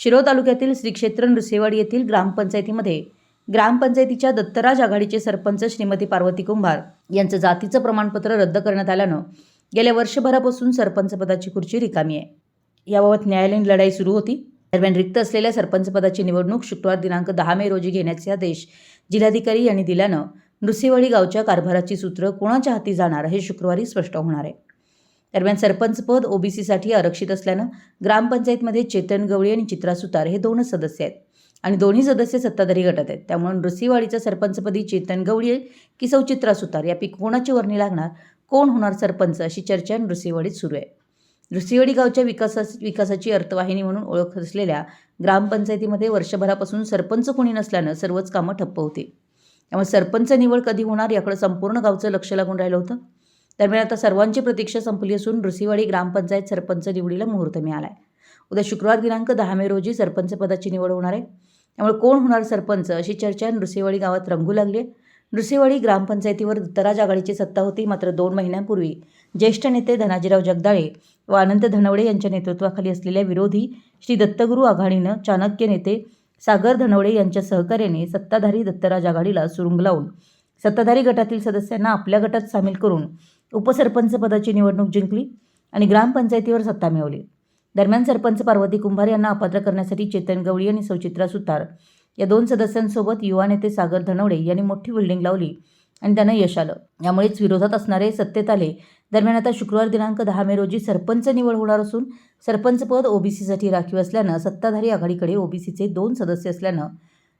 शिरोळ तालुक्यातील श्री क्षेत्र नृसेवाडी येथील ग्रामपंचायतीमध्ये ग्रामपंचायतीच्या दत्तराज आघाडीचे सरपंच श्रीमती पार्वती कुंभार यांचं जातीचं प्रमाणपत्र रद्द करण्यात आल्यानं गेल्या वर्षभरापासून सरपंच पदाची खुर्ची रिकामी आहे. याबाबत न्यायालयीन लढाई सुरू होती. दरम्यान रिक्त असलेल्या सरपंच पदाची निवडणूक शुक्रवार दिनांक दहा मे रोजी घेण्याचे आदेश जिल्हाधिकारी यांनी दिल्यानं नृसिंहवाडी गावच्या कारभाराची सूत्र कोणाच्या हाती जाणार हे शुक्रवारी स्पष्ट होणार आहे. दरम्यान सरपंच पद ओबीसीसाठी आरक्षित असल्यानं ग्रामपंचायतमध्ये चेतन गवळी आणि चित्रा सुतार हे दोनच सदस्य आहेत. आणि दोन्ही सदस्य सत्ताधारी गटात आहेत. त्यामुळे नृसिंहवाडीच्या सरपंचपदी चेतन गवळी की सौ चित्रा सुतार यापैकी कोणाची वर्णी लागणार? कोण होणार सरपंच? अशी चर्चा नृसिंहवाडीत सुरू आहे. नृसिंहवाडी गावच्या विकासा विकासाची अर्थवाहिनी म्हणून ओळख असलेल्या ग्रामपंचायतीमध्ये वर्षभरापासून सरपंच कोणी नसल्यानं सर्वच कामं ठप्प होती. त्यामुळे सरपंच निवड कधी होणार याकडे संपूर्ण गावचं लक्ष लागून राहिलं होतं. दरम्यान आता सर्वांची प्रतीक्षा संपली असून ऋषीवाडी ग्रामपंचायत सरपंच निवडीला मुहूर्त मिळाला आहे उद्या शुक्रवार दिनांक दहा मे रोजी सरपंच पदाची निवड होणार आहे. त्यामुळे कोण होणार सरपंच अशी चर्चा नृसिंहवाडी गावात रंगू लागली आहे. नृसिंहवाडी ग्रामपंचायतीवर दत्तराज आघाडीची सत्ता होती मात्र दोन महिन्यांपूर्वी ज्येष्ठ नेते धनाजीराव जगदाळे व अनंत धनवडे यांच्या नेतृत्वाखाली असलेल्या विरोधी श्री दत्तगुरू आघाडीनं चाणक्य नेते सागर धनवडे यांच्या सहकार्याने सत्ताधारी दत्तराज आघाडीला सुरुंग लावून सत्ताधारी गटातील सदस्यांना आपल्या गटात सामील करून उपसरपंच पदाची निवडणूक जिंकली आणि ग्रामपंचायतीवर सत्ता मिळवली. दरम्यान सरपंच पार्वती कुंभार यांना अपात्र करण्यासाठी चेतन गवळी आणि सौचित्रा सुतार या दोन सदस्यांसोबत युवा नेते सागर धनवडे यांनी मोठी बिल्डिंग लावली आणि त्यांना यश आलं. यामुळेच विरोधात असणारे सत्तेत आले. दरम्यान आता शुक्रवार दिनांक दहा मे रोजी सरपंच निवड होणार असून सरपंच पद ओबीसीसाठी राखीव असल्यानं सत्ताधारी आघाडीकडे ओबीसीचे दोन सदस्य असल्यानं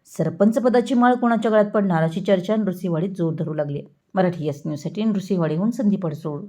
सरपंचपदाची माळ कोणाच्या गळ्यात पडणार अशी चर्चा नृसिंहवाडीत जोर धरू लागली. मराठी एस न्यूजसाठी नृसिंहवाडीहून संदीप अडसोड